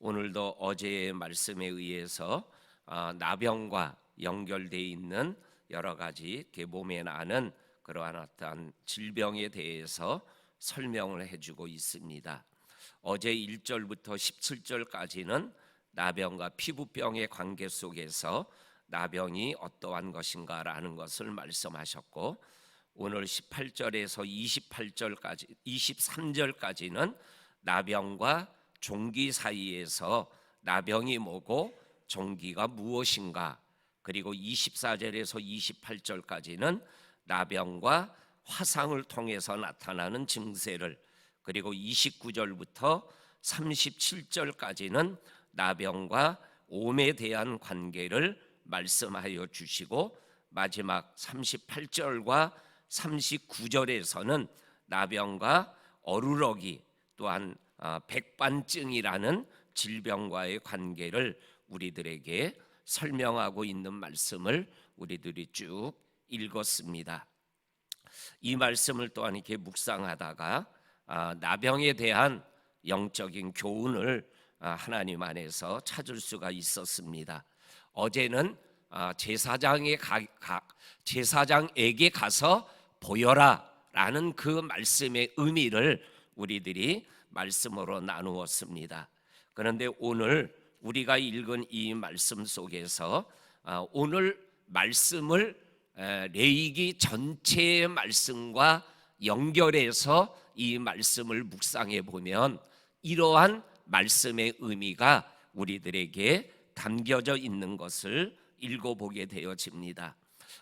오늘도 어제의 말씀에 의해서 아, 나병과 연결되어 있는 여러 가지 몸에 나는 그러한 어떠한 질병에 대해서 설명을 해주고 있습니다. 어제 1절부터 17절까지는 나병과 피부병의 관계 속에서 나병이 어떠한 것인가라는 것을 말씀하셨고 오늘 18절에서 28절까지 23절까지는 나병과 종기 사이에서 나병이 뭐고 종기가 무엇인가? 그리고 24절에서 28절까지는 나병과 화상을 통해서 나타나는 증세를 그리고 29절부터 37절까지는 나병과 옴에 대한 관계를 말씀하여 주시고 마지막 38절과 39절에서는 나병과 어루러기 또한 아, 백반증이라는 질병과의 관계를 우리들에게 설명하고 있는 말씀을 우리들이 쭉 읽었습니다. 이 말씀을 또한 이렇게 묵상하다가 아, 나병에 대한 영적인 교훈을 아, 하나님 안에서 찾을 수가 있었습니다. 어제는 아, 제사장에 제사장에게 가서 보여라라는 그 말씀의 의미를 우리들이 말씀으로 나누었습니다. 그런데 오늘 우리가 읽은 이 말씀 속에서 아, 오늘 말씀을 에, 레이기 전체의 말씀과 연결해서 이 말씀을 묵상해 보면 이러한 말씀의 의미가 우리들에게 담겨져 있는 것을 읽어보게 되어집니다.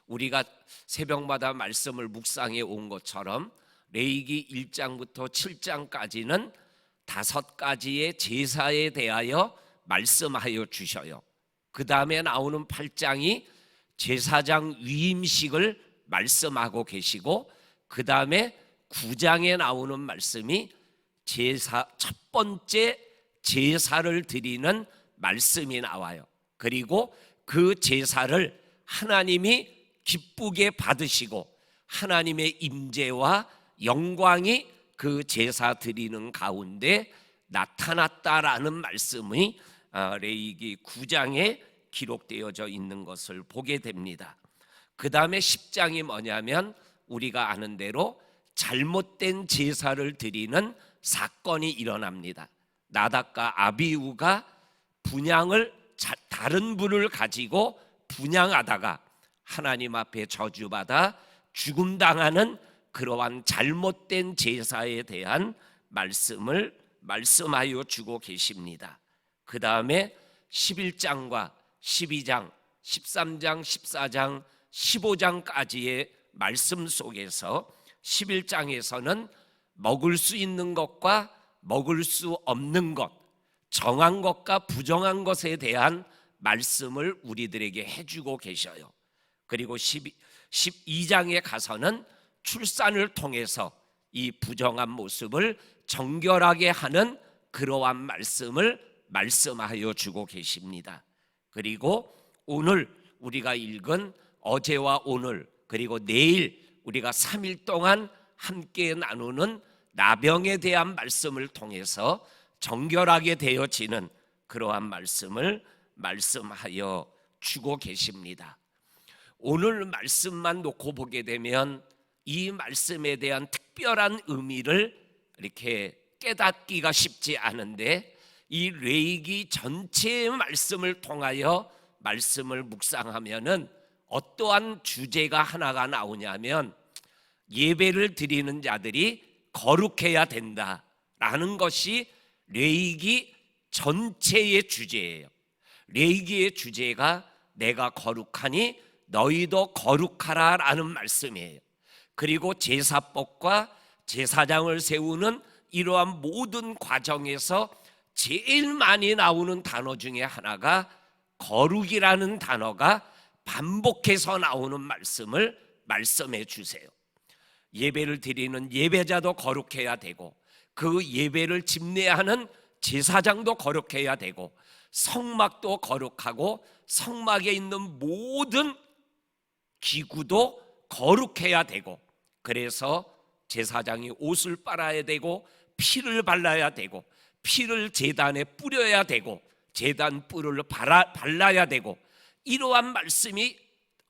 우리가 새벽마다 말씀을 묵상해 온 것처럼 레이기 1장부터 7장까지는 다섯 가지의 제사에 대하여 말씀하여 주셔요. 그 다음에 나오는 8장이 제사장 위임식을 말씀하고 계시고 그 다음에 9장에 나오는 말씀이 제사 첫 번째 제사를 드리는 말씀이 나와요. 그리고 그 제사를 하나님이 기쁘게 받으시고 하나님의 임재와 영광이 그 제사 드리는 가운데 나타났다라는 말씀이 아, 레이기 9장에 기록되어져 있는 것을 보게 됩니다. 그 다음에 10장이 뭐냐면 우리가 아는 대로 잘못된 제사를 드리는 사건이 일어납니다. 나닥과 아비우가 분양을 다른 분을 가지고 분양하다가 하나님 앞에 저주받아 죽음 당하는 그러한 잘못된 제사에 대한 말씀을 말씀하여 주고 계십니다. 그 다음에 11장과 12장, 13장, 14장, 15장까지의 말씀 속에서 11장에서는 먹을 수 있는 것과 먹을 수 없는 것, 정한 것과 부정한 것에 대한 말씀을 우리들에게 해주고 계셔요. 그리고 12, 12장에 가서는 출산을 통해서 이 부정한 모습을 정결하게 하는 그러한 말씀을 말씀하여 주고 계십니다. 그리고 오늘 우리가 읽은 어제와 오늘 그리고 내일 우리가 3일 동안 함께 나누는 나병에 대한 말씀을 통해서 정결하게 되어지는 그러한 말씀을 말씀하여 주고 계십니다. 오늘 말씀만 놓고 보게 되면 이 말씀에 대한 특별한 의미를 이렇게 깨닫기가 쉽지 않은데 이 레이기 전체의 말씀을 통하여 말씀을 묵상하면은 어떠한 주제가 하나가 나오냐면 예배를 드리는 자들이 거룩해야 된다라는 것이 레이기 전체의 주제예요. 레이기의 주제가 내가 거룩하니 너희도 거룩하라라는 말씀이에요. 그리고 제사법과 제사장을 세우는 이러한 모든 과정에서 제일 많이 나오는 단어 중에 하나가 거룩이라는 단어가 반복해서 나오는 말씀을 말씀해 주세요. 예배를 드리는 예배자도 거룩해야 되고 그 예배를 집례하는 제사장도 거룩해야 되고 성막도 거룩하고 성막에 있는 모든 기구도 거룩해야 되고 그래서 제사장이 옷을 빨아야 되고 피를 발라야 되고 피를 제단에 뿌려야 되고 제단 뿔을 발라, 발라야 되고 이러한 말씀이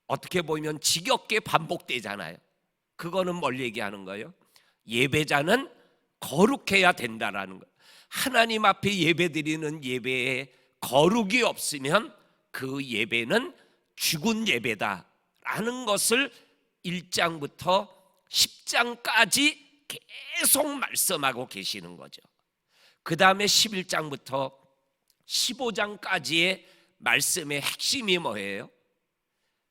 어떻게 보면 지겹게 반복되잖아요. 그거는 뭘 얘기하는 거예요? 예배자는 거룩해야 된다라는 거예요. 하나님 앞에 예배드리는 예배에 거룩이 없으면 그 예배는 죽은 예배다라는 것을 1장부터 10장까지 계속 말씀하고 계시는 거죠. 그 다음에 11장부터 15장까지의 말씀의 핵심이 뭐예요?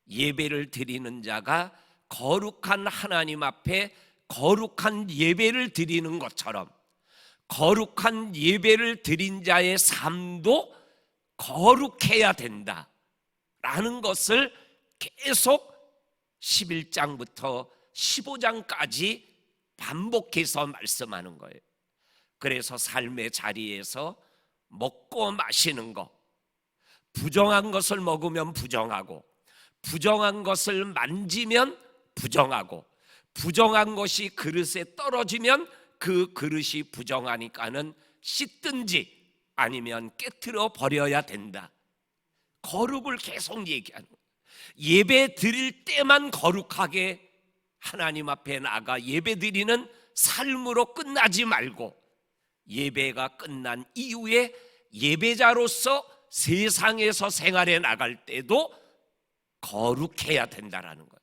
예배를 드리는 자가 거룩한 하나님 앞에 거룩한 예배를 드리는 것처럼 거룩한 예배를 드린 자의 삶도 거룩해야 된다. 라는 것을 계속 11장부터 15장까지 반복해서 말씀하는 거예요. 그래서 삶의 자리에서 먹고 마시는 것, 부정한 것을 먹으면 부정하고, 부정한 것을 만지면 부정하고, 부정한 것이 그릇에 떨어지면 그 그릇이 부정하니까는 씻든지 아니면 깨트려 버려야 된다. 거룩을 계속 얘기하는 거예요. 예배 드릴 때만 거룩하게 하나님 앞에 나가 예배 드리는 삶으로 끝나지 말고 예배가 끝난 이후에 예배자로서 세상에서 생활해 나갈 때도 거룩해야 된다라는 거예요.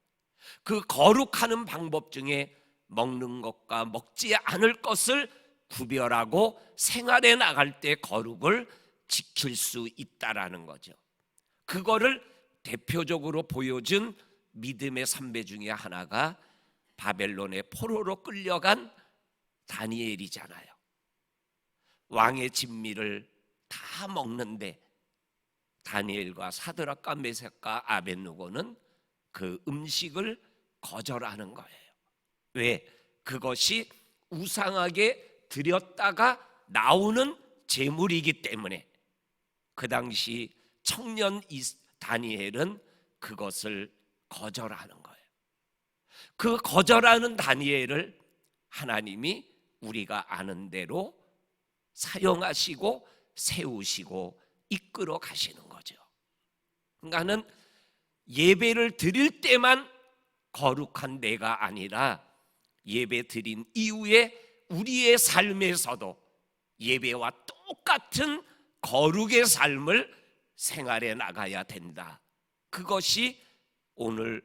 그 거룩하는 방법 중에 먹는 것과 먹지 않을 것을 구별하고 생활해 나갈 때 거룩을 지킬 수 있다라는 거죠. 그거를 대표적으로 보여준 믿음의 선배 중에 하나가 바벨론의 포로로 끌려간 다니엘이잖아요. 왕의 진미를 다 먹는데 다니엘과 사드락과 메색과 아벤누고는 그 음식을 거절하는 거예요. 왜? 그것이 우상하게 드렸다가 나오는 재물이기 때문에 그 당시 청년 다니엘은 그것을 거절하는 거예요. 그 거절하는 다니엘을 하나님이 우리가 아는 대로 사용하시고 세우시고 이끌어 가시는 거죠. 그러니까는 예배를 드릴 때만 거룩한 내가 아니라 예배 드린 이후에 우리의 삶에서도 예배와 똑같은 거룩의 삶을 생활해 나가야 된다. 그것이 오늘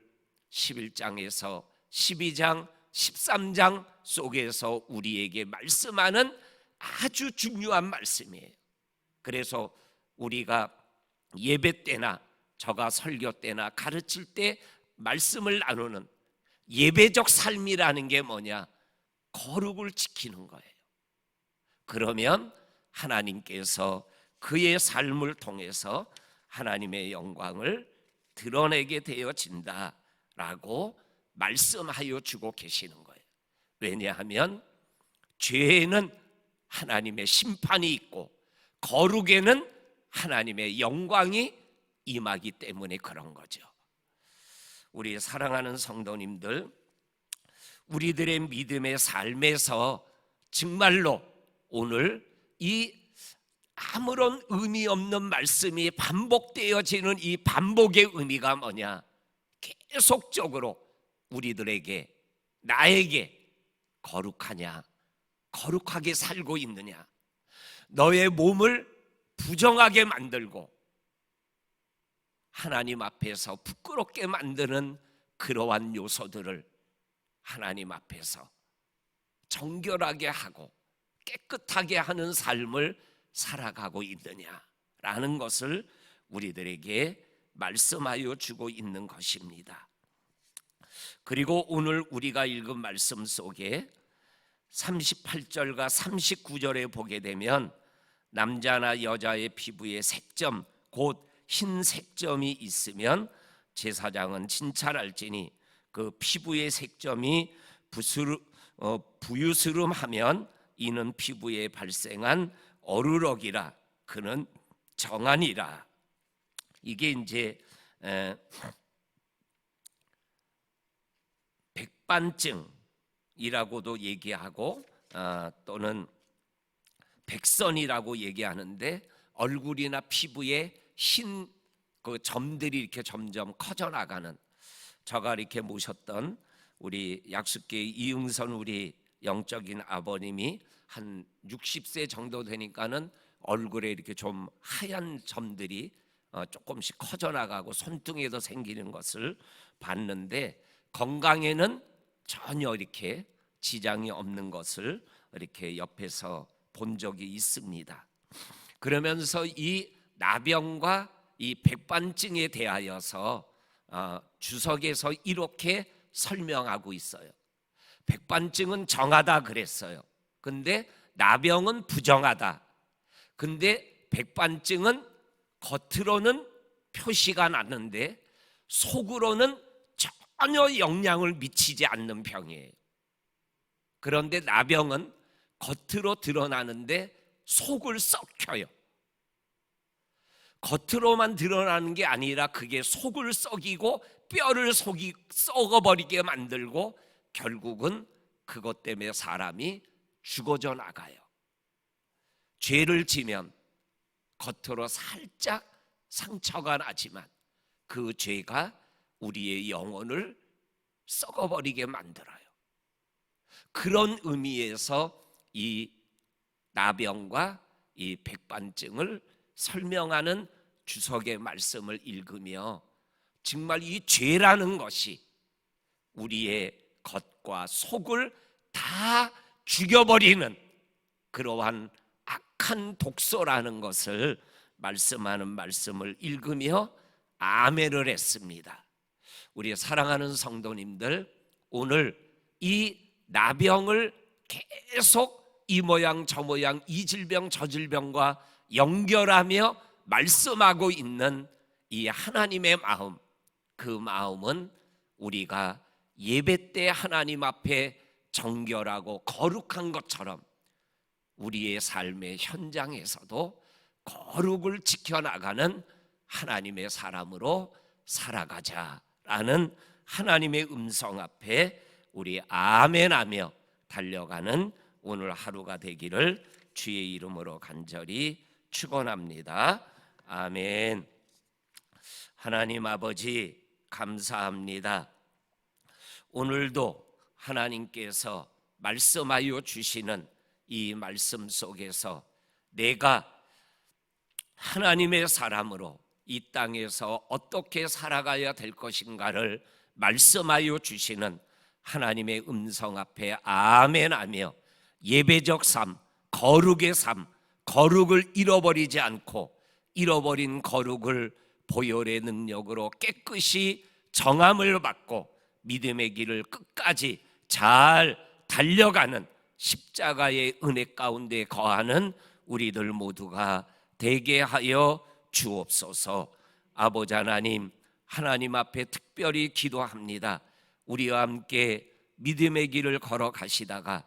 11장에서 12장, 13장 속에서 우리에게 말씀하는 아주 중요한 말씀이에요. 그래서 우리가 예배 때나 저가 설교 때나 가르칠 때 말씀을 나누는 예배적 삶이라는 게 뭐냐? 거룩을 지키는 거예요. 그러면 하나님께서 그의 삶을 통해서 하나님의 영광을 드러내게 되어진다 라고 말씀하여 주고 계시는 거예요. 왜냐하면 죄에는 하나님의 심판이 있고 거룩에는 하나님의 영광이 임하기 때문에 그런 거죠. 우리 사랑하는 성도님들, 우리들의 믿음의 삶에서 정말로 오늘 이 아무런 의미 없는 말씀이 반복되어지는 이 반복의 의미가 뭐냐? 계속적으로 우리들에게 나에게 거룩하냐? 거룩하게 살고 있느냐? 너의 몸을 부정하게 만들고 하나님 앞에서 부끄럽게 만드는 그러한 요소들을 하나님 앞에서 정결하게 하고 깨끗하게 하는 삶을 살아가고 있느냐라는 것을 우리들에게 말씀하여 주고 있는 것입니다. 그리고 오늘 우리가 읽은 말씀 속에 38절과 39절에 보게 되면 남자나 여자의 피부에 색점 곧 흰 색점이 있으면 제사장은 진찰할지니 그 피부의 색점이 부스르, 어, 부유스름하면 이는 피부에 발생한 어루럭이라 그는 정한이라 이게 이제 에, 백반증이라고도 얘기하고 어, 또는 백선이라고 얘기하는데 얼굴이나 피부에 흰 그 점들이 이렇게 점점 커져 나가는 저가 이렇게 모셨던 우리 약숙계 이응선 우리 영적인 아버님이 한 60세 정도 되니까는 얼굴에 이렇게 좀 하얀 점들이 어, 조금씩 커져 나가고 손등에도 생기는 것을 봤는데 건강에는 전혀 이렇게 지장이 없는 것을 이렇게 옆에서 본 적이 있습니다. 그러면서 이 나병과 이 백반증에 대하여서 어, 주석에서 이렇게 설명하고 있어요. 백반증은 정하다 그랬어요. 근데 나병은 부정하다. 근데 백반증은 겉으로는 표시가 났는데 속으로는 전혀 영향을 미치지 않는 병이에요. 그런데 나병은 겉으로 드러나는데 속을 썩혀요. 겉으로만 드러나는 게 아니라 그게 속을 썩이고 뼈를 속이 썩어버리게 만들고 결국은 그것 때문에 사람이 죽어져 나가요. 죄를 지면 겉으로 살짝 상처가 나지만 그 죄가 우리의 영혼을 썩어버리게 만들어요. 그런 의미에서 이 나병과 이 백반증을 설명하는 주석의 말씀을 읽으며 정말 이 죄라는 것이 우리의 겉과 속을 다 죽여버리는 그러한 악한 독소라는 것을 말씀하는 말씀을 읽으며 아멘을 했습니다. 우리 사랑하는 성도님들 오늘 이 나병을 계속 이 모양 저 모양 이 질병 저 질병과 연결하며 말씀하고 있는 이 하나님의 마음 그 마음은 우리가 예배 때 하나님 앞에 정결하고 거룩한 것처럼 우리의 삶의 현장에서도 거룩을 지켜나가는 하나님의 사람으로 살아가자라는 하나님의 음성 앞에 우리 아멘하며 달려가는 오늘 하루가 되기를 주의 이름으로 간절히 축원합니다. 아멘. 하나님 아버지 감사합니다. 오늘도 하나님께서 말씀하여 주시는 이 말씀 속에서 내가 하나님의 사람으로 이 땅에서 어떻게 살아가야 될 것인가를 말씀하여 주시는 하나님의 음성 앞에 아멘하며 예배적 삶, 거룩의 삶, 거룩을 잃어버리지 않고 잃어버린 거룩을 보혈의 능력으로 깨끗이 정함을 받고 믿음의 길을 끝까지 잘 달려가는 십자가의 은혜 가운데 거하는 우리들 모두가 되게 하여 주옵소서. 아버지 하나님, 하나님 앞에 특별히 기도합니다. 우리와 함께 믿음의 길을 걸어 가시다가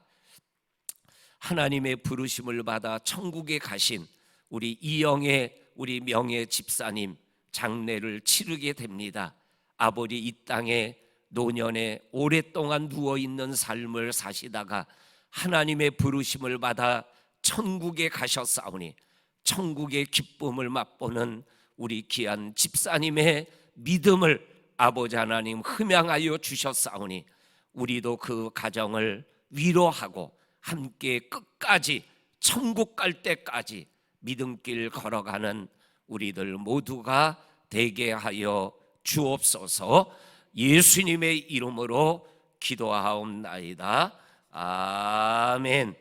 하나님의 부르심을 받아 천국에 가신 우리 이영의 우리 명예 집사님 장례를 치르게 됩니다. 아버지 이 땅에 노년에 오랫동안 누워 있는 삶을 사시다가 하나님의 부르심을 받아 천국에 가셨사오니 천국의 기쁨을 맛보는 우리 귀한 집사님의 믿음을 아버지 하나님 흠양하여 주셨사오니 우리도 그 가정을 위로하고 함께 끝까지 천국 갈 때까지 믿음길 걸어가는 우리들 모두가 되게 하여 주옵소서 예수님의 이름으로 기도하옵나이다. 아멘.